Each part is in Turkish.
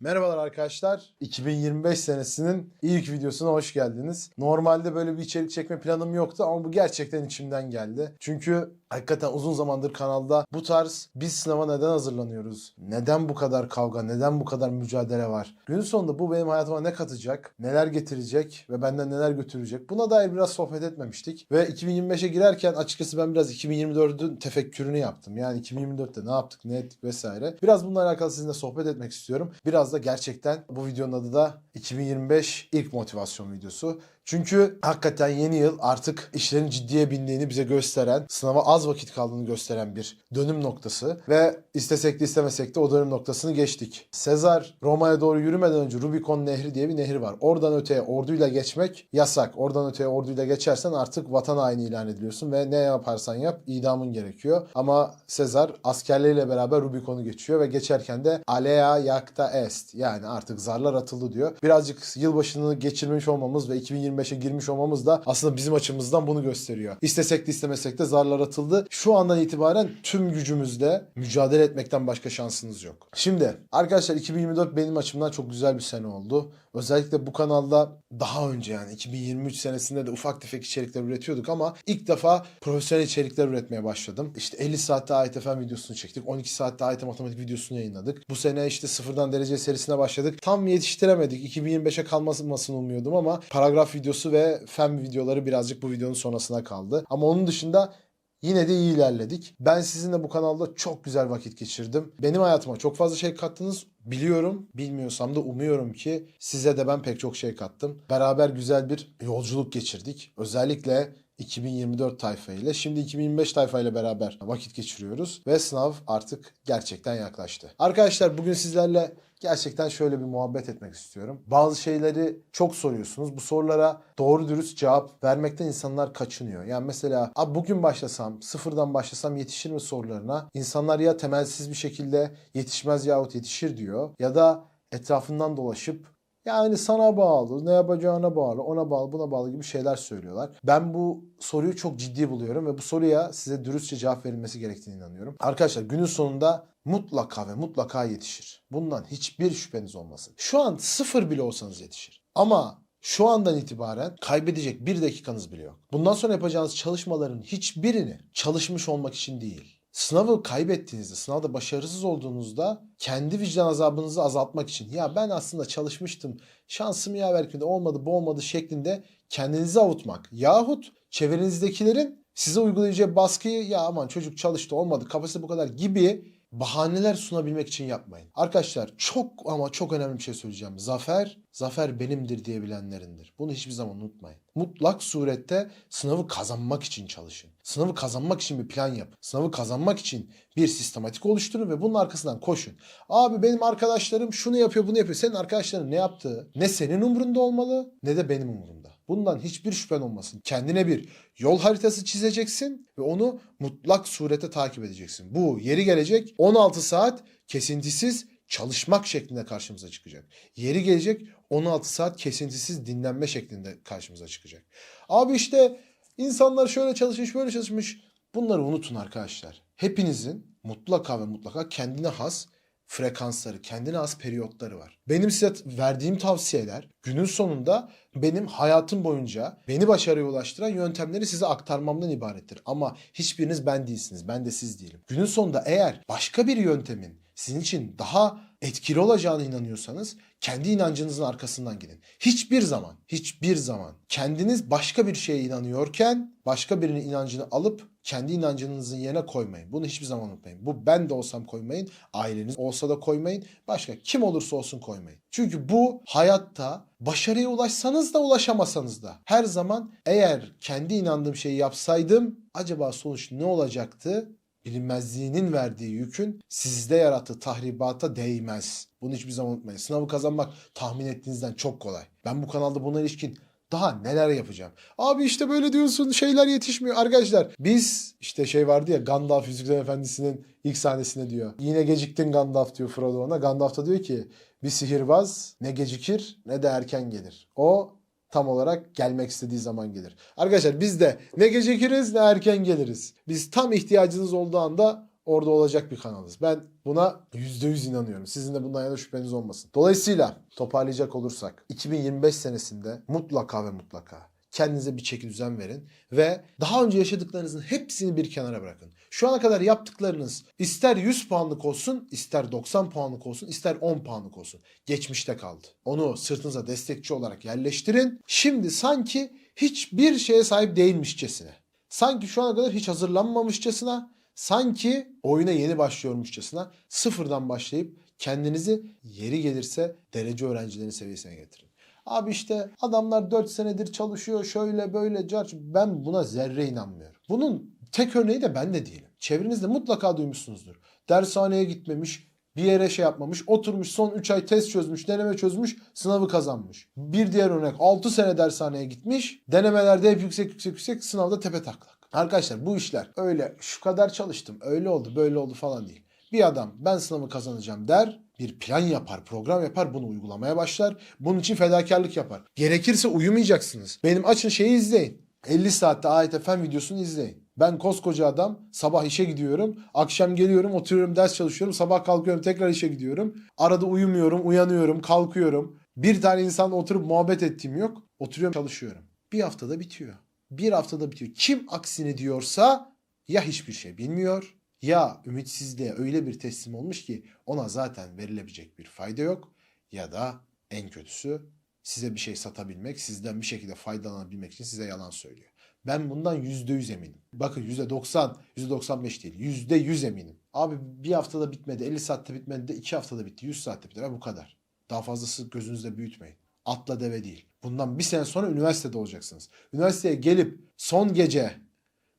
Merhabalar arkadaşlar. 2025 senesinin ilk videosuna hoş geldiniz. Normalde böyle bir içerik çekme planım yoktu ama bu gerçekten içimden geldi. Çünkü hakikaten uzun zamandır kanalda bu tarz biz sınava neden hazırlanıyoruz? Neden bu kadar kavga? Neden bu kadar mücadele var? Günün sonunda bu benim hayatıma ne katacak? Neler getirecek? Ve benden neler götürecek? Buna dair biraz sohbet etmemiştik. Ve 2025'e girerken açıkçası ben biraz 2024'ün tefekkürünü yaptım. Yani 2024'te ne yaptık, ne ettik vesaire. Biraz bununla alakalı sizinle sohbet etmek istiyorum. Biraz da gerçekten bu videonun adı da 2025 ilk motivasyon videosu. Çünkü hakikaten yeni yıl artık işlerin ciddiye bindiğini bize gösteren, sınava az vakit kaldığını gösteren bir dönüm noktası ve istesek de istemesek de o dönüm noktasını geçtik. Sezar Roma'ya doğru yürümeden önce Rubicon Nehri diye bir nehir var. Oradan öteye orduyla geçmek yasak. Oradan öteye orduyla geçersen artık vatan haini ilan ediliyorsun ve ne yaparsan yap idamın gerekiyor. Ama Sezar askerleriyle beraber Rubicon'u geçiyor ve geçerken de Alea Jacta Est yani artık zarlar atıldı diyor. Birazcık yılbaşını geçirmiş olmamız ve 2025'e girmiş olmamız da aslında bizim açımızdan bunu gösteriyor. İstesek de istemesek de zarlar atıldı. Şu andan itibaren tüm gücümüzle mücadele etmekten başka şansınız yok. Şimdi arkadaşlar 2024 benim açımdan çok güzel bir sene oldu. Özellikle bu kanalda daha önce yani 2023 senesinde de ufak tefek içerikler üretiyorduk ama ilk defa profesyonel içerikler üretmeye başladım. İşte 50 saatte AYTFM videosunu çektik. 12 saatte AYT matematik videosunu yayınladık. Bu sene işte sıfırdan derece serisine başladık. Tam yetiştiremedik. 2025'e kalmasını umuyordum ama paragraf videosu ve fen videoları birazcık bu videonun sonrasına kaldı. Ama onun dışında Yine de iyi ilerledik. Ben sizinle bu kanalda çok güzel vakit geçirdim. Benim hayatıma çok fazla şey kattınız. Biliyorum, bilmiyorsam da umuyorum ki size de ben pek çok şey kattım. Beraber güzel bir yolculuk geçirdik. Özellikle 2024 tayfa ile şimdi 2025 tayfa ile beraber vakit geçiriyoruz ve sınav artık gerçekten yaklaştı. Arkadaşlar bugün sizlerle gerçekten şöyle bir muhabbet etmek istiyorum. Bazı şeyleri çok soruyorsunuz. Bu sorulara doğru dürüst cevap vermekten insanlar kaçınıyor. Yani mesela Abi bugün başlasam, sıfırdan başlasam yetişir mi sorularına insanlar ya temelsiz bir şekilde yetişmez yahut yetişir diyor ya da etrafından dolaşıp yani sana bağlı, ne yapacağına bağlı, ona bağlı, buna bağlı gibi şeyler söylüyorlar. Ben bu soruyu çok ciddi buluyorum ve bu soruya size dürüstçe cevap verilmesi gerektiğine inanıyorum. Arkadaşlar günün sonunda mutlaka ve mutlaka yetişir. Bundan hiçbir şüpheniz olmasın. Şu an sıfır bile olsanız yetişir. Ama şu andan itibaren kaybedecek bir dakikanız bile yok. Bundan sonra yapacağınız çalışmaların hiçbirini çalışmış olmak için değil. Sınavı kaybettiğinizde, sınavda başarısız olduğunuzda kendi vicdan azabınızı azaltmak için ya ben aslında çalışmıştım, şansım yaver ki de olmadı bu olmadı şeklinde kendinizi avutmak. Yahut çevrenizdekilerin size uygulayacağı baskıyı ya aman çocuk çalıştı olmadı kapasite bu kadar gibi bahaneler sunabilmek için yapmayın. Arkadaşlar çok ama çok önemli bir şey söyleyeceğim. Zafer, zafer benimdir diyebilenlerindir. Bunu hiçbir zaman unutmayın. Mutlak surette sınavı kazanmak için çalışın. Sınavı kazanmak için bir plan yapın. Sınavı kazanmak için bir sistematik oluşturun ve bunun arkasından koşun. Abi benim arkadaşlarım şunu yapıyor bunu yapıyor. Senin arkadaşların ne yaptığı ne senin umurunda olmalı ne de benim umurumda. Bundan hiçbir şüphen olmasın. Kendine bir yol haritası çizeceksin ve onu mutlak surete takip edeceksin. Bu yeri gelecek 16 saat kesintisiz çalışmak şeklinde karşımıza çıkacak. Yeri gelecek 16 saat kesintisiz dinlenme şeklinde karşımıza çıkacak. Abi işte insanlar şöyle çalışmış böyle çalışmış. Bunları unutun arkadaşlar. Hepinizin mutlaka ve mutlaka kendine has frekansları, kendine has periyotları var. Benim size verdiğim tavsiyeler günün sonunda benim hayatım boyunca beni başarıya ulaştıran yöntemleri size aktarmamdan ibarettir. Ama hiçbiriniz ben değilsiniz. Ben de siz değilim. Günün sonunda eğer başka bir yöntemin sizin için daha etkili olacağına inanıyorsanız kendi inancınızın arkasından gidin. Hiçbir zaman, hiçbir zaman kendiniz başka bir şeye inanıyorken başka birinin inancını alıp kendi inancınızın yerine koymayın. Bunu hiçbir zaman unutmayın. Bu ben de olsam koymayın, aileniz olsa da koymayın, başka kim olursa olsun koymayın. Çünkü bu hayatta başarıya ulaşsanız da ulaşamasanız da her zaman eğer kendi inandığım şeyi yapsaydım acaba sonuç ne olacaktı? Bilinmezliğinin verdiği yükün sizde yarattığı tahribata değmez. Bunu hiçbir zaman unutmayın. Sınavı kazanmak tahmin ettiğinizden çok kolay. Ben bu kanalda buna ilişkin daha neler yapacağım? Abi işte böyle diyorsun şeyler yetişmiyor. Arkadaşlar biz işte şey vardı ya Gandalf Yüzüklerin Efendisi'nin ilk sahnesinde diyor. Yine geciktin Gandalf diyor Frodo ona. Gandalf da diyor ki bir sihirbaz ne gecikir ne de erken gelir. O tam olarak gelmek istediği zaman gelir. Arkadaşlar biz de ne gecikiriz ne erken geliriz. Biz tam ihtiyacınız olduğu anda orada olacak bir kanalız. Ben buna %100 inanıyorum. Sizin de bundan yana şüpheniz olmasın. Dolayısıyla toparlayacak olursak 2025 senesinde mutlaka ve mutlaka kendinize bir çeki düzen verin ve daha önce yaşadıklarınızın hepsini bir kenara bırakın. Şu ana kadar yaptıklarınız ister 100 puanlık olsun, ister 90 puanlık olsun, ister 10 puanlık olsun. Geçmişte kaldı. Onu sırtınıza destekçi olarak yerleştirin. Şimdi sanki hiçbir şeye sahip değilmişçesine. Sanki şu ana kadar hiç hazırlanmamışçasına, sanki oyuna yeni başlıyormuşçasına sıfırdan başlayıp kendinizi yeri gelirse derece öğrencilerin seviyesine getirin. Abi işte adamlar 4 senedir çalışıyor şöyle böyle car. Ben buna zerre inanmıyorum. Bunun tek örneği de ben de değilim. Çevrenizde mutlaka duymuşsunuzdur. Dershaneye gitmemiş, bir yere şey yapmamış, oturmuş son 3 ay test çözmüş, deneme çözmüş, sınavı kazanmış. Bir diğer örnek 6 sene dershaneye gitmiş, denemelerde hep yüksek yüksek yüksek, sınavda tepe taklak. Arkadaşlar bu işler öyle şu kadar çalıştım, öyle oldu, böyle oldu falan değil. Bir adam ben sınavı kazanacağım der, bir plan yapar, program yapar, bunu uygulamaya başlar. Bunun için fedakarlık yapar. Gerekirse uyumayacaksınız. Benim açın şeyi izleyin. 50 saatte ayet fen videosunu izleyin. Ben koskoca adam sabah işe gidiyorum. Akşam geliyorum oturuyorum ders çalışıyorum. Sabah kalkıyorum tekrar işe gidiyorum. Arada uyumuyorum, uyanıyorum, kalkıyorum. Bir tane insanla oturup muhabbet ettiğim yok. Oturuyorum çalışıyorum. Bir haftada bitiyor. Bir haftada bitiyor. Kim aksini diyorsa ya hiçbir şey bilmiyor ya ümitsizliğe öyle bir teslim olmuş ki ona zaten verilebilecek bir fayda yok ya da en kötüsü size bir şey satabilmek, sizden bir şekilde faydalanabilmek için size yalan söylüyor. Ben bundan %100 eminim. Bakın %90, %95 değil. %100 eminim. Abi bir haftada bitmedi, 50 saatte bitmedi de 2 haftada bitti, 100 saatte bitti. Ve bu kadar. Daha fazlası gözünüzde büyütmeyin. Atla deve değil. Bundan bir sene sonra üniversitede olacaksınız. Üniversiteye gelip son gece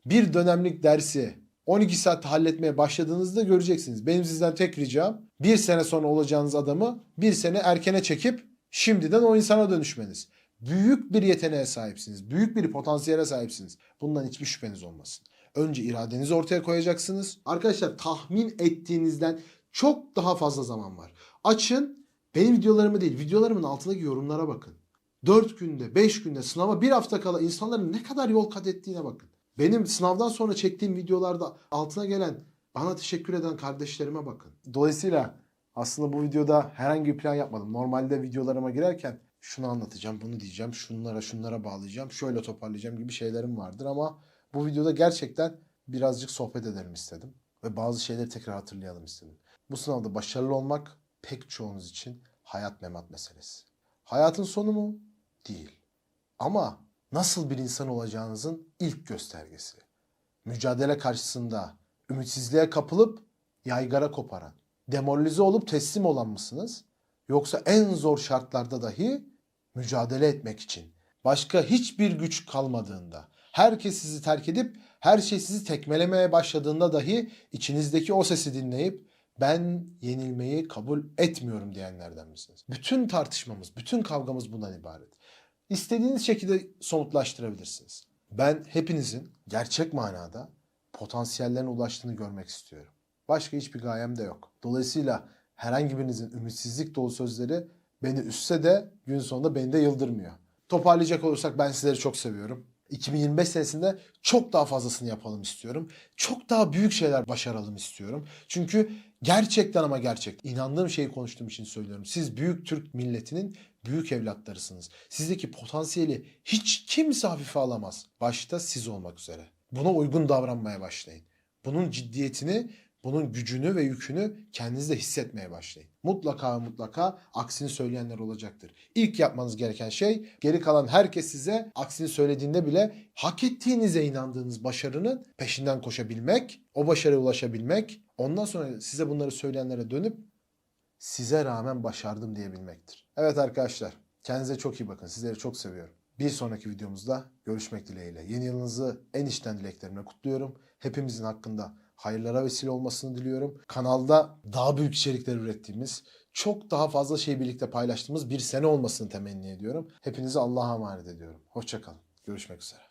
bir dönemlik dersi 12 saatte halletmeye başladığınızda göreceksiniz. Benim sizden tek ricam bir sene sonra olacağınız adamı bir sene erkene çekip şimdiden o insana dönüşmeniz. Büyük bir yeteneğe sahipsiniz. Büyük bir potansiyele sahipsiniz. Bundan hiçbir şüpheniz olmasın. Önce iradenizi ortaya koyacaksınız. Arkadaşlar tahmin ettiğinizden çok daha fazla zaman var. Açın benim videolarımı değil videolarımın altındaki yorumlara bakın. 4 günde 5 günde sınava bir hafta kala insanların ne kadar yol kat ettiğine bakın. Benim sınavdan sonra çektiğim videolarda altına gelen bana teşekkür eden kardeşlerime bakın. Dolayısıyla aslında bu videoda herhangi bir plan yapmadım. Normalde videolarıma girerken şunu anlatacağım, bunu diyeceğim, şunlara şunlara bağlayacağım, şöyle toparlayacağım gibi şeylerim vardır ama bu videoda gerçekten birazcık sohbet edelim istedim ve bazı şeyleri tekrar hatırlayalım istedim. Bu sınavda başarılı olmak pek çoğunuz için hayat memat meselesi. Hayatın sonu mu? Değil. Ama nasıl bir insan olacağınızın ilk göstergesi. Mücadele karşısında ümitsizliğe kapılıp yaygara koparan, demoralize olup teslim olan mısınız? Yoksa en zor şartlarda dahi mücadele etmek için başka hiçbir güç kalmadığında, herkes sizi terk edip her şey sizi tekmelemeye başladığında dahi içinizdeki o sesi dinleyip ben yenilmeyi kabul etmiyorum diyenlerden misiniz? Bütün tartışmamız, bütün kavgamız bundan ibaret. İstediğiniz şekilde somutlaştırabilirsiniz. Ben hepinizin gerçek manada potansiyellerine ulaştığını görmek istiyorum. Başka hiçbir gayem de yok. Dolayısıyla herhangi birinizin ümitsizlik dolu sözleri beni üstse de gün sonunda beni de yıldırmıyor. Toparlayacak olursak ben sizleri çok seviyorum. 2025 senesinde çok daha fazlasını yapalım istiyorum. Çok daha büyük şeyler başaralım istiyorum. Çünkü gerçekten ama gerçek inandığım şeyi konuştuğum için söylüyorum. Siz büyük Türk milletinin büyük evlatlarısınız. Sizdeki potansiyeli hiç kimse hafife alamaz. Başta siz olmak üzere. Buna uygun davranmaya başlayın. Bunun ciddiyetini, bunun gücünü ve yükünü kendinizde hissetmeye başlayın. Mutlaka ve mutlaka aksini söyleyenler olacaktır. İlk yapmanız gereken şey geri kalan herkes size aksini söylediğinde bile hak ettiğinize inandığınız başarının peşinden koşabilmek, o başarıya ulaşabilmek, ondan sonra size bunları söyleyenlere dönüp size rağmen başardım diyebilmektir. Evet arkadaşlar kendinize çok iyi bakın. Sizleri çok seviyorum. Bir sonraki videomuzda görüşmek dileğiyle. Yeni yılınızı en içten dileklerimle kutluyorum. Hepimizin hakkında hayırlara vesile olmasını diliyorum. Kanalda daha büyük içerikler ürettiğimiz, çok daha fazla şey birlikte paylaştığımız bir sene olmasını temenni ediyorum. Hepinizi Allah'a emanet ediyorum. Hoşçakalın. Görüşmek üzere.